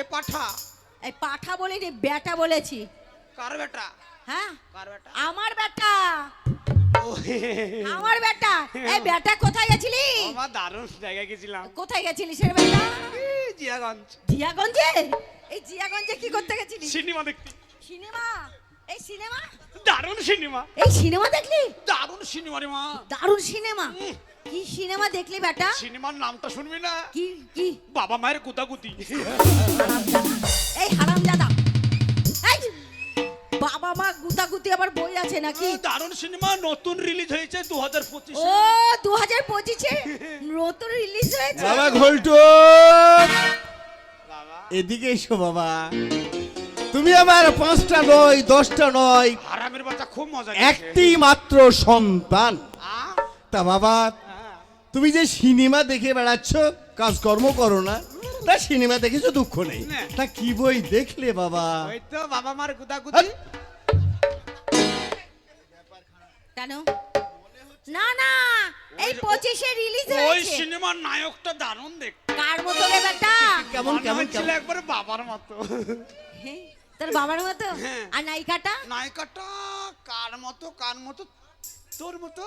এ পাঠা। এই পাঠা বলিনি বেটা বলেছি। কার বেটা হ্যাঁ? কার বেটা আমার বেটা আমার বেটা এই বেটা কোথায় গেছিলি? আমার দারুণ জায়গায় গেছিলাম। কোথায় গেছিলি সে বেটা? জিয়াগঞ্জ। জিয়াগঞ্জে? এই জিয়াগঞ্জে কি করতে গেছিলি? সিনেমা দেখতে। সিনেমা? এই সিনেমা? দারুণ সিনেমা। এই সিনেমা দেখলি? দারুণ সিনেমা রে মা। দারুণ সিনেমা। কি সিনেমা দেখলি বেটা? সিনেমার নামটা শুনবি না? কি কি? বাবা মায়ের গুতাগুতি এই হারামজাদা। এই বাবা মা গুতাগুতি আবার বই আছে নাকি? দারুণ সিনেমা নতুন রিলিজ হয়েছে দু হাজার পঁচিশ। ও দু হাজার পঁচিশে? নতুন রিলিজ হয়েছে? বাবা ঘোলটু। এদিকে এসো বাবা। তুমি আমার পাঁচটা নয় দশটা নয়। হারামের বাচ্চা খুব মজা একটি মাত্র সন্তান। তা বাবা। তুমি যে সিনেমা দেখে বেড়াচ্ছ কাজকর্ম করো না। তা সিনেমা দেখেছ দুঃখ নেই। না। তা কি বই দেখলে বাবা? ওই তো বাবা মার কেন? না না এই পঁচিশে রিলিজ হয়েছে। ওই সিনেমার নায়কটা দারুণ দেখ। কার মতো রে বেটা? কেমন কেমন কেমন? একবারে বাবার মতো। তোর বাবার মতো? হ্যাঁ। আর নায়িকাটা? নায়িকাটা কার মতো কার মতো তোর মতো?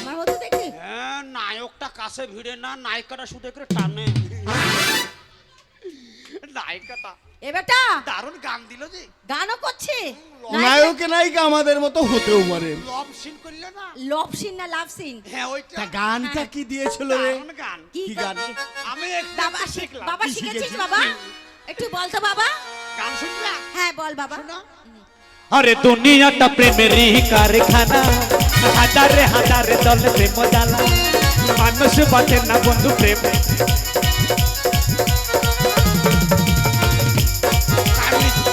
আমার মতো দেখলি হ্যাঁ নায়কটা কাছে ভিড়ে না নায়িকাটা শুধু করে টানে। নায়িকাটা। এ বেটা! দারুণ গান দিল যে। গানও করছে। নায়কে নায়িকা আমাদের মতো হতেও পারে। লভ সিন করলে না? লভ সিন না লাভ সিন হ্যাঁ ওইটা। তা গানটা কি দিয়েছিল রে? গান। কি গান? আমি একটা বাবা শিখলাম। বাবা শিখেছিস? বাবা? একটু বল তো বাবা। গান শুনবা? হ্যাঁ বল বাবা। আরে দুনিয়াটা প্রেমেরই কারখানা। হাজারে হাজারে দলে প্রেম জ্বালা মানুষ বাঁচে না বন্ধু প্রেম। কামড়ি দিব।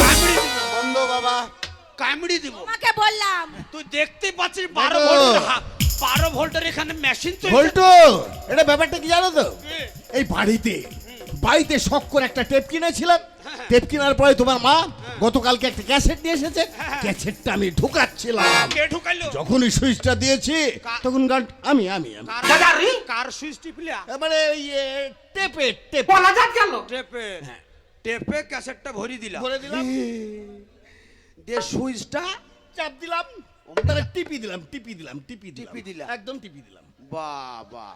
কামড়ি দিব। বন্ধ বাবা। কামড়ি দিব। তোমাকে বললাম। তুই দেখতে পাচ্ছিস বারো দেখো। ভোল্টের বারো ভোল্টের এখানে মেশিন ঘোলটু এটা ব্যাপারটা কি জানো তো? এই বাড়িতে বাড়িতে শখ করে একটা টেপ কিনেছিলাম। টেপ কেনার পরে তোমার মা গতকালকে একটা ক্যাসেট নিয়ে এসেছে। ক্যাসেটটা আমি ঢুকাচ্ছিলাম। কে ঢুকাইলো? যখনই সুইচটা দিয়েছি তখন গান আমি আমি আমি। কার? কার সুইচ টিপলিয়া মানে ওই এ, টেপে টেপ। টেপে। টেপে ক্যাসেটটা ভরি দিলা ভরে দিলাম। দিয়ে সুইচটা চাপ দিলাম। তাহলে টিপি দিলাম টিপি দিলাম টিপি দিলাম। টিপি দিলা? একদম টিপি দিলাম। বাবা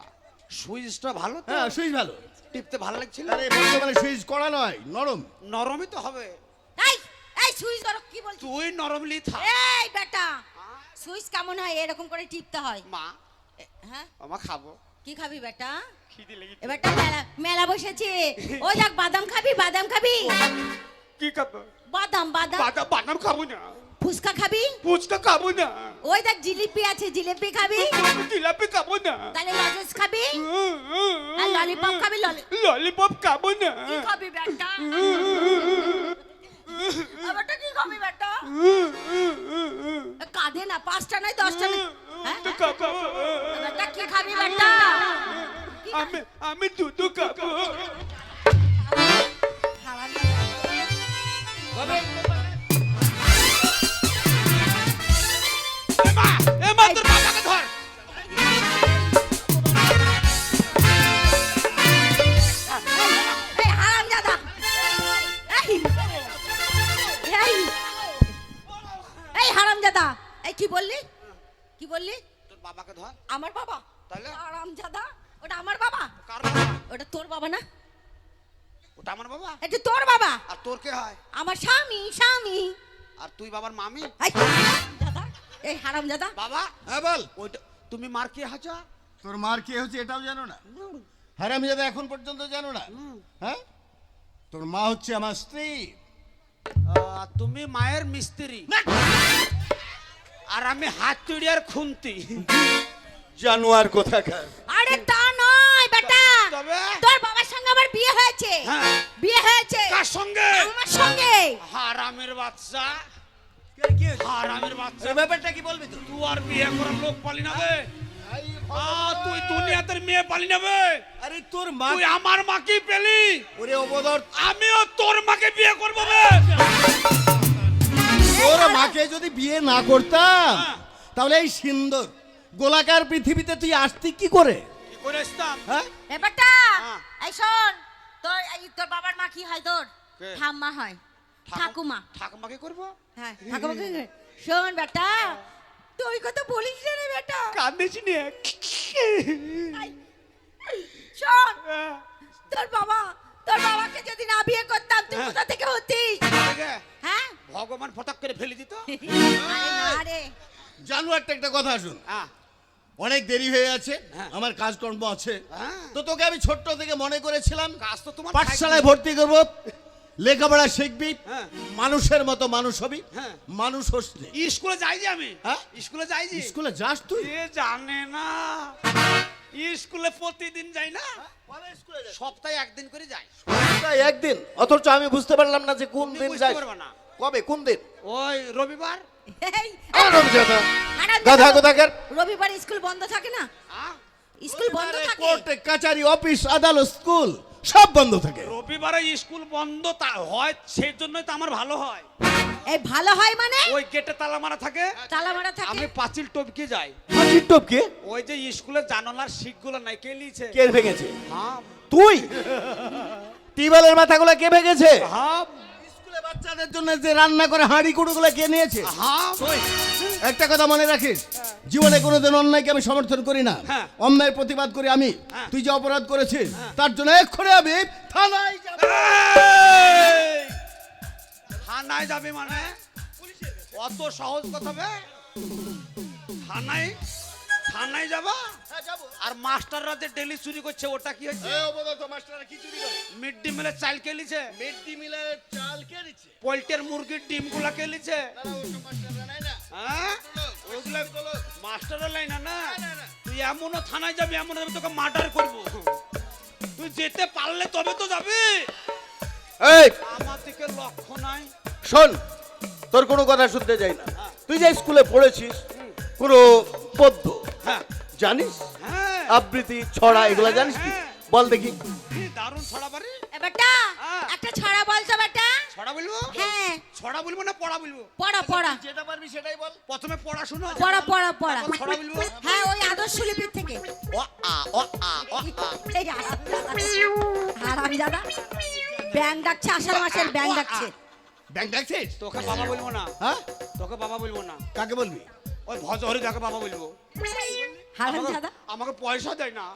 সুইচটা ভালো তো? হ্যাঁ সুইচ ভালো। টিপতে ভালো লাগছিল? আরে বর্তমানে সুইচ করা নয় নরম। নরমই তো হবে। এই এই সুইচ ধরো কি বলছিস? তুই নরমলি থাক এই বেটা সুইচ কেমন হয়? এরকম করে টিপতে হয়। মা হ্যাঁ? আমার খাব। কি খাবি বেটা? খিদে লেগেছে। এবারটা মেলা মেলা বসেছে। ও যাক বাদাম খাবি বাদাম খাবি। কি খাব? বাদাম বাদাম। বাদাম বাদাম খাব না। ফুচকা খাবি? ফুচকা খাব না। ওই দেখ জিলিপি আছে জিলিপি খাবি? জিলাপি খাব না। তাহলে লজেন্স খাবি? আর ললিপপ খাবি? ললি ললিপপ খাব না। কি খাবি বেটা? এবারটা কি খাবি বেটা? কাঁদে না পাঁচটা নয় দশটা খাব। বেটা কি খাবি বেটা? কি আমি আমি দুধ খাব। এ মা এ মা তোর বাবাকে ধর। এই হারামজাদা এই এই এই হারামজাদা এই কি বললি? কি বললি? তোর বাবাকে ধর। আমার বাবা? তাহলে? হারামজাদা ওটা আমার বাবা? কার বাবা? ওটা তোর বাবা না? ওটা আমার বাবা? এটা তোর বাবা? আর তোর কে হয়? আমার স্বামী স্বামী। আর তুই বাবার মামি? এই দাদা এই বাবা। হ্যাঁ বল। ওইটা তুমি মার কে হাজা তোর মার কে হচ্ছে এটাও জানো না। আমি যাতে এখন পর্যন্ত জানো না। হ্যাঁ? তোর মা হচ্ছে আমার স্ত্রী। আহ, তুমি মায়ের মিস্ত্রি। আর আমি হাত তুড়িয়ার খুন্তি। জানোয়ার কোথাকার। আরে তা নয় বেটা। তোর বাবার সঙ্গে আমার বিয়ে হয়েছে। হ্যাঁ। বিয়ে হয়েছে। কার সঙ্গে? আমার সঙ্গে। হারামের বাচ্চা। হারামের বাচ্চা। ব্যাপারটা কি বলবি তুই? তুই আর বিয়ে করার লোক পালি না বে। তুই দুনিয়াতে মেয়ে পালি না বে। আরে তোর মা তুই আমার মাকে পেলি। ওরে অবদর আমিও তোর মাকে বিয়ে করব বে। তোর মাকে যদি বিয়ে না করতাম হ্যাঁ। তাহলে এই সুন্দর গোলাকার পৃথিবীতে তুই আসতি কি করে? কি আসতাম? হ্যাঁ। এই শোন তোর তোর বাবার মা কি হয় তোর? কে? ঠাম্মা হয়। ঠাকুমা ঠাকুমাকে করব? হ্যাঁ ঠাকুমা কি করে? শোন বেটা তুই কত বলিস রে রে বেটা। কান্দিস নিয়ে শোন তোর বাবা তোর বাবাকে যদি না বিয়ে করতাম তুই কোথা থেকে হতিস? হ্যাঁ? ভগবান ফটাক করে ফেলে দিত। আরে না রে। জানু একটা একটা কথা শুন। হ্যাঁ, অনেক দেরি হয়ে আছে হ্যাঁ। আমার কাজকর্ম আছে। হ্যাঁ। তো তোকে আমি ছোট্ট থেকে মনে করেছিলাম কাজ তো তোমার পাঠশালায় ভর্তি করব। লেখাপড়া শিখবি হ্যাঁ। মানুষের মতো মানুষ হবি হ্যাঁ। মানুষ হসনি স্কুলে যাই যে আমি। হ্যাঁ? স্কুলে যাই যে স্কুলে যাস তুই? এ জানে না। স্কুলে প্রতিদিন যাই না। সপ্তাহে একদিন করে যাই। তাই একদিন? অথচ আমি বুঝতে পারলাম না যে কোন দিন যাই পারবে না। কবে? কোন দিন? ওই রবিবার? কোথাকার? রবিবার স্কুল বন্ধ থাকে না? আহ, স্কুল বন্ধ থাকে। কোর্ট কাচারি অফিস আদালত স্কুল। সব বন্ধ থাকে। রবিবারে স্কুল বন্ধ তা হয় সেই জন্যই তো আমার ভালো হয়। এই ভালো হয় মানে? ওই গেটে তালা মারা থাকে। তালা মারা থাকে? আমি পাঁচিল টপকে যাই। পাঁচিল টপকে? ওই যে স্কুলের জানালার শিকগুলো নাই কে লিছে কে ভেঙেছে? হ্যাঁ। তুই? টিবালের মাথাগুলো কে ভেঙেছে? হ্যাঁ। বাচ্চাদের জন্য যে রান্না করে হাঁড়ি কুড়োগুলো কে নিয়েছে? হ্যাঁ। একটা কথা মনে রাখিস জীবনে কোনোদিন অন্যায়কে আমি সমর্থন করি না। হ্যাঁ। অন্যায় প্রতিবাদ করি আমি। হ্যাঁ। তুই যে অপরাধ করেছিস তার জন্য এক্ষুনি আমি থানায় যাব। থানায় যাবে মানে? অত সহজ কথা থানায় থানায় যাবা? আর মাস্টাররা যে ডেলি চুরি করছে ওটা কি হচ্ছে মিড ডে মিলের চাল কে লিছে পোল্টের মুরগির ডিমগুলা কে লিছে হ্যাঁ? ওগুলা মাস্টারের লাইন না তুই এমনও থানায় যাবি এমন আমি তোকে মার্ডার করব। তুই যেতে পারলে তবে তো যাবি। এই! আমার দিকে লক্ষ্য নাই। শোন তোর কোনো কথা শুনতে যাই না। তুই যে স্কুলে পড়েছিস পুরো পদ্য হ্যাঁ জানিস? হ্যাঁ। আবৃত্তি ছড়া এগুলা জানিস কি? বল দেখি। কি দারুণ ছড়া পারি বেটা হ্যাঁ। একটা ছড়া বলছো বেটা। ছড়া বলব? হ্যাঁ। ছড়া বলব না পড়া বলব? পড়া পড়া। যেটা পারবি সেটাই বল। প্রথমে পড়াশোনা পড়া পড়া পড়া। ছড়া বলব। হ্যাঁ ওই আদর্শ লিপির থেকে। ও আ ও আ ও আ। এই হারাম দাদা ব্যাং ডাকছে আষাঢ় মাসের ব্যাং ডাকছে। ব্যাংক ডাকছিস তোকে বাবা বলব না। হ্যাঁ? তোকে বাবা বলব না। কাকে বলবি? ওই ভজহরি তাকে বাবা বলব? হারাম আমাকে- দাদা আমাকে পয়সা দেয় না।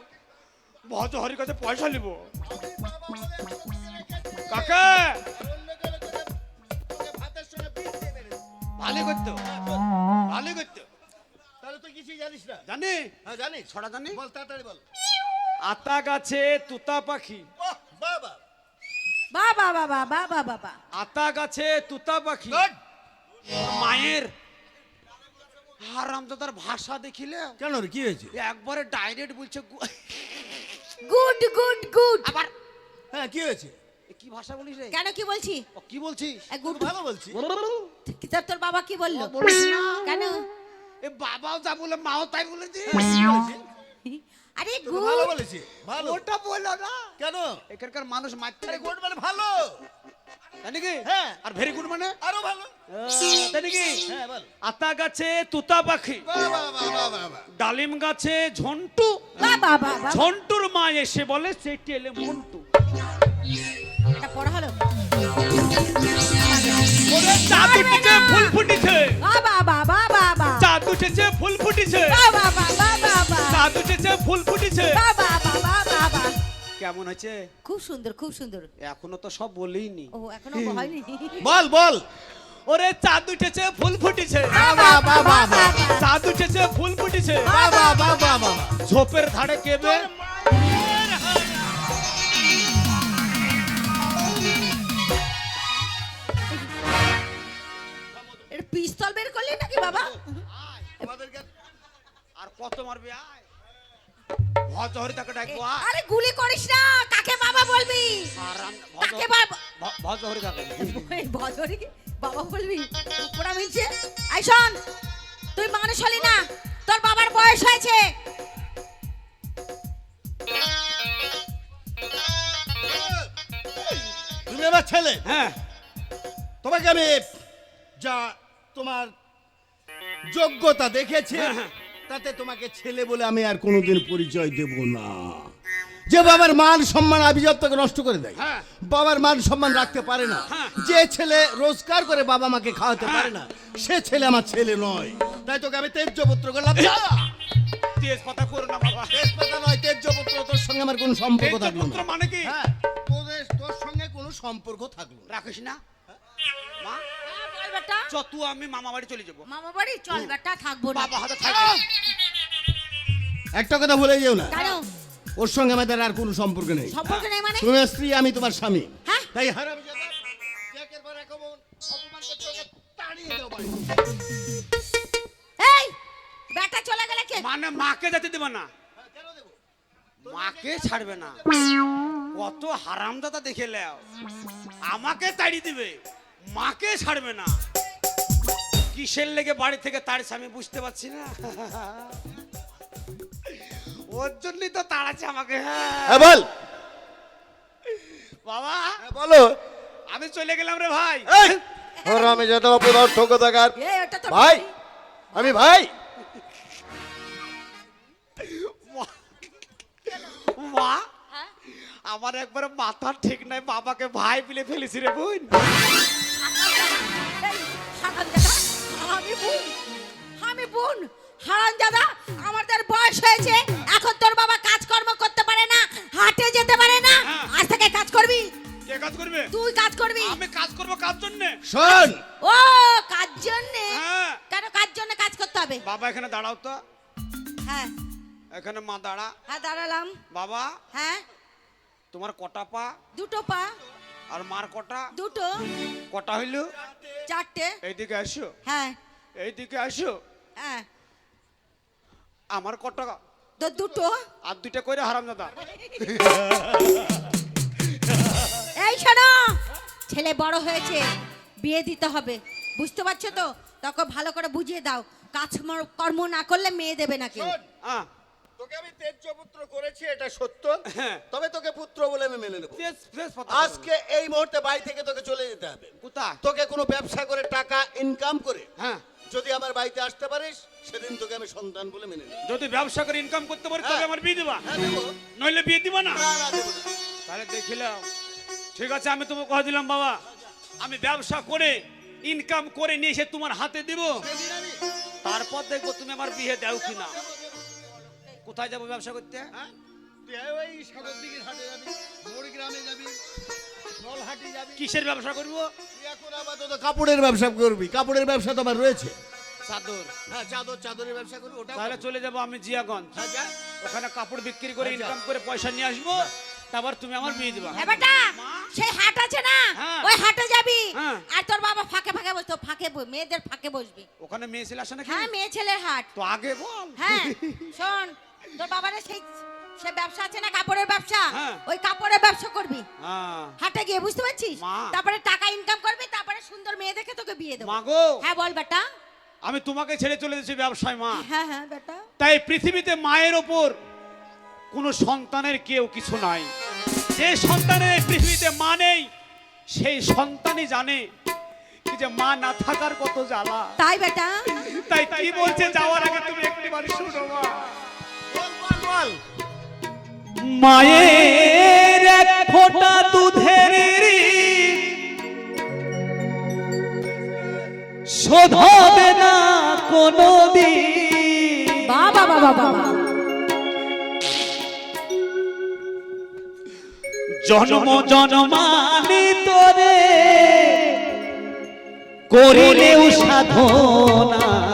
ভজহরির কাছে পয়সা নিব। কাকা? ভালো করতো। ভালো করতো। তাহলে তুই কিছুই জানিস না? জানি। হ্যাঁ জানিস ছড়া জানি। বল তাড়াতাড়ি বল। আতা গাছে তুতা পাখি। বাহ, বাবা বাবা বাবা বাবা বাবা আতা গাছে তুতা পাখি। গুড মায়ের হারামদাদার ভাষা দেখিলে? কেন রে কি হয়েছে? একবারে ডাইরেক্ট বলছে গুড গুড গুড। আবার হ্যাঁ কি হয়েছে? কি ভাষা বলিস রে? কেন কি বলছি কি বলছিস? গুড। ভালো বলছি তোর তোর বাবা কি বলল? বলিস না। কেন? এ বাবাও যা বলে মাও তাই বলেছি। আরে তোকে ভালো গুড। বলেছি ভালো। ওটা বলল না। কেন? এখানকার মানুষ মারতে আরে গুড মানে ভালো। তাই নাকি হ্যাঁ। আর ভেরি গুড মানে আরও ভালো তাই নাকি হ্যাঁ বল আতা গাছে তুতা পাখি বাহ, বাহ, বাহ, বাহ, বাহ, বাহ। ডালিম গাছে ঝন্টু ঝন্টুর মা এসে বলে চেটেলে মন্টু এটা পড়া হলো ওরে চাঁদ ফুল ফুটিছে উঠেছে ফুল ফুটিছে উঠেছে ফুল ফুটিছে বাবা বাবা কেমন হয়েছে? খুব সুন্দর খুব সুন্দর। এখনও তো সব বলেইনি ও এখনও হয়নি বল বল। ওরে চাঁদ উঠেছে ফুল ফুটিছে। চাঁদ উঠেছে ফুল ফুটিছে। ঝোপের ধারে কেবে? পিস্তল বের করলি নাকি বাবা? আর কত মারবি আয়। ভজহরি তাকে ডাকবো আরে গুলি করিস না কাকে বাবা বলবি? কাকে বাবা ভজহরি তাকে বাবা বলবি? উপরা মিলছে? আই শোন তুই মানুষ হলি না তোর বাবার বয়স হয়েছে। তুমি আমার ছেলে? হ্যাঁ। তোমাকে আমি যা তোমার যোগ্যতা দেখেছি। হ্যাঁ, হ্যাঁ। তাতে তোমাকে ছেলে বলে আমি আর কোনোদিন পরিচয় দেব না। যে বাবার মান সম্মান আভিজাত্যকে নষ্ট করে দেয় হ্যাঁ। বাবার মান সম্মান রাখতে পারে না হ্যাঁ। যে ছেলে রোজগার করে বাবা মাকে খাওয়াতে পারে না সে ছেলে আমার ছেলে নয়। তাই তোকে আমি তেজ্য পুত্র করলাম। যা! তেজ কথা করো না বাবা। তেজপাতা নয় তেজ্য পুত্র তোর সঙ্গে আমার কোনো সম্পর্ক থাকল না। মানে কি? হ্যাঁ তোর সঙ্গে কোনো সম্পর্ক থাকল রাখিস না। মা হ্যাঁ, বেটা। চ তুই আমি মামা বাড়ি চলে যাব। মামা বাড়ি? চল বেটা থাকব না। বাবা হাতে থাকবে। একটা কথা ভুলে যেও না। কেন ওর সঙ্গে আমাদের আর কোনো সম্পর্ক নেই। সম্পর্ক নেই মানে? তুমি স্ত্রী আমি তোমার স্বামী। হ্যাঁ? তাই হারাম এই বেটা চলে গেলে কে? মানে মাকে যেতে দেবে না। হ্যাঁ, মাকে ছাড়বে না। কত হারামদাদা দেখে লেও আমাকে তাড়ি দিবে। মাকে ছাড়বে না। কিসের লেগে বাড়ি থেকে তাড়িস আমি বুঝতে পারছি না? ওর জন্যই তো তাড়াচ্ছে আমাকে হ্যাঁ। হ্যাঁ বল। বাবা। হ্যাঁ, বলো। আমি চলে গেলাম রে ভাই। হারামে যেতে অপদার্থ কোথাকার ওটা ভাই আমি ভাই। মা হ্যাঁ? আমার একবার মাথা ঠিক নাই বাবাকে ভাই বিলে ফেলেছি রে বোন। হারামজাদা, আমি বোন হারান দাদা আমাদের বয়স হয়েছে এখন তোর বাবা কাজকর্ম করতে পারে না হাটে যেতে পারে না। আজ থেকে কাজ করবি কে কাজ করবে তুই কাজ করবি আমি কাজ করব কাজ জন্যে শোন। ও কাজ জন্যে হ্যাঁ। কেন কাজ জন্য কাজ করতে হবে বাবা এখানে দাঁড়াও তো। হ্যাঁ এখানে মা দাঁড়া হ্যাঁ দাঁড়ালাম। বাবা হ্যাঁ। তোমার কটা পা? দুটো পা। আর মার কটা? দুটো। কটা হইল? চারটে। এইদিকে আসো। হ্যাঁ। এইদিকে আসো। হ্যাঁ। আমার কটা? তো দুটো। আর দুইটা কইরে হারাম দাদা। এই শোনো ছেলে বড় হয়েছে বিয়ে দিতে হবে। বুঝতে পারছ তো? তোকে ভালো করে বুঝিয়ে দাও। কাজ কর্ম না করলে মেয়ে দেবে না কেউ। তোকে আমি পুত্র করেছি এটা সত্য। হ্যাঁ। তবে তোকে পুত্র বলে আমি মেনে নেব। আজকে এই মুহূর্তে বাড়ি থেকে তোকে চলে যেতে হবে। কোথায়? তোকে কোনো ব্যবসা করে টাকা ইনকাম করে হ্যাঁ। যদি আমার বাড়িতে আসতে পারিস সেদিন তোকে আমি সন্তান বলে মেনে নেব। যদি ব্যবসা করে ইনকাম করতে পারি তবে হ্যাঁ। আমার বিয়ে দিবা। হ্যাঁ নইলে বিয়ে দিবা না। তাহলে দেখিলাম ঠিক আছে আমি তোমাকে কথা দিলাম বাবা। আমি ব্যবসা করে ইনকাম করে নিয়ে এসে তোমার হাতে দিব। তারপর দেখব তুমি আমার বিয়ে দাও কিনা। কোথায় যাব ব্যবসা করতে? হ্যাঁ? তুই ওই সাগর দিঘির হাটে যাবি গ্রামে যাবি নলহাটি যাবি। কিসের ব্যবসা করব? তুই এখন আপাতত কাপড়ের ব্যবসা করবি কাপড়ের ব্যবসা তো আমার রয়েছে। চাদর। হ্যাঁ চাদর চাদরের ব্যবসা করবি ওটা তাহলে চলে যাব আমি জিয়াগঞ্জ। হ্যাঁ ওখানে কাপড় বিক্রি করে। ইনকাম করে পয়সা নিয়ে আসব তারপর তুমি আমার বিয়ে দিবা। হ্যাঁ বেটা সেই হাট আছে না। ওই হাটে যাবি? হ্যাঁ। আর তোর বাবা ফাঁকে ফাঁকে বসতো ফাঁকে মেয়েদের ফাঁকে বসবি। ওখানে মেয়ে ছেলে আসে নাকি? হ্যাঁ মেয়ে ছেলের হাট। তো আগে বল। হ্যাঁ শোন তোর বাবারে সেই সে ব্যবসা আছে না কাপড়ের ব্যবসা? হ্যাঁ। ওই কাপড়ের ব্যবসা করবি। হ্যাঁ। হাটে গিয়ে বুঝতে পারছিস? তারপরে টাকা ইনকাম করবি তারপরে সুন্দর মেয়ে দেখে তোকে বিয়ে দেবো। মাগো হ্যাঁ বল বেটা। আমি তোমাকে ছেড়ে চলে যাচ্ছি ব্যবসায় মা। হ্যাঁ হ্যাঁ বেটা। তাই পৃথিবীতে মায়ের ওপর কোনো সন্তানের কেউ কিছু নাই। যে সন্তানের এই পৃথিবীতে মা নেই সেই সন্তানই জানে যে মা না থাকার কত জ্বালা। তাই বেটা। তাই কি বলছে যাওয়ার আগে তুমি একটিবার শুনো মা। বল মায়ের এক ফোঁটা দুধের শোধ হবে না কোনো দিন বাবা বাবা বাবা। জন্ম। জন্মানি তোরে করিলেও সাধনা।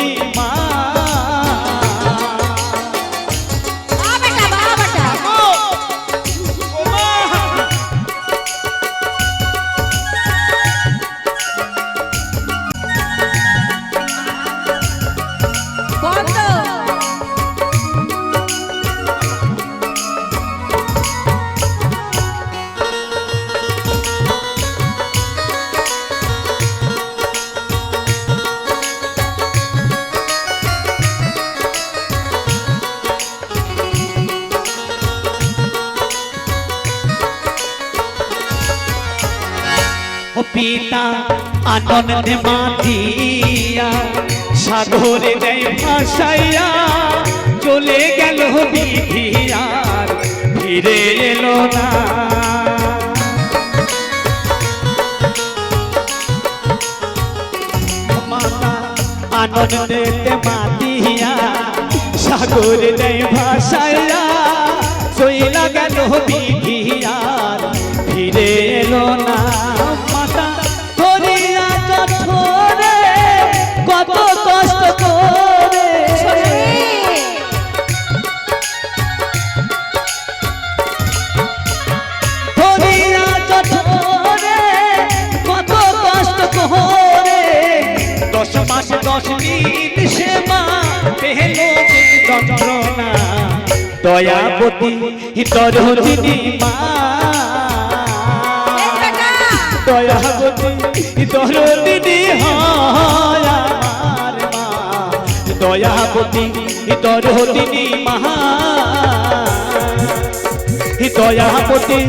আনন্দে মাতিয়া সাগরে দেয় ভাসাইয়া চলে গেল বিধিয়ার, ফিরে এলো না। আনন্দেতে মাতিয়া সাগর দেয় ভাসাইয়া চইলা গেল বিধিয়ার, ফিরে এলো না। দয়াবতী দরদিনী মা। দয়াবতী দরদিনী হয় দয়াবতী দরদিনী মা। দয়াপতি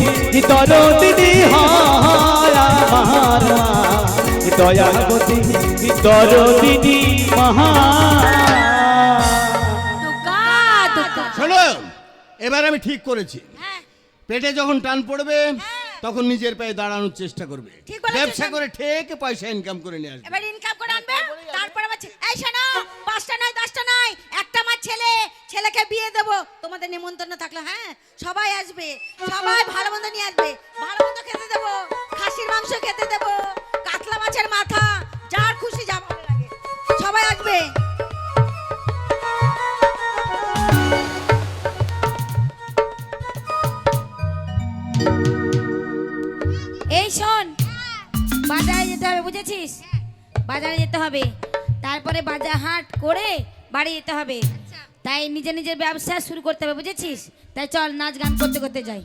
দরদিনী হয় দয়াপতি দরদিনী মহা এবার আমি ঠিক করেছি। হ্যাঁ, পেটে যখন টান পড়বে হ্যাঁ। তখন নিজের পায়ে দাঁড়ানোর চেষ্টা করবে। ব্যবসা করে ঠিক পয়সা ইনকাম করে নিয়ে আসবে। এবার ইনকাম করে আনবে তারপর আমার এই শোনো পাঁচটা নয় দশটা নয় একটা আমার ছেলে ছেলেকে বিয়ে দেব। তোমাদের নিমন্ত্রণ থাকল হ্যাঁ? সবাই আসবে সবাই ভালো মন্দ নিয়ে আসবে। ভালো মন্দ খেতে দেবো খাসির মাংস খেতে দেবো কাতলা মাছের মাথা বাজারে যেতে হবে। তারপরে বাজার হাট করে বাড়ি যেতে হবে। তাই নিজে নিজের ব্যবসা শুরু করতে হবে বুঝেছিস? তাই চল নাচ গান করতে করতে যাই।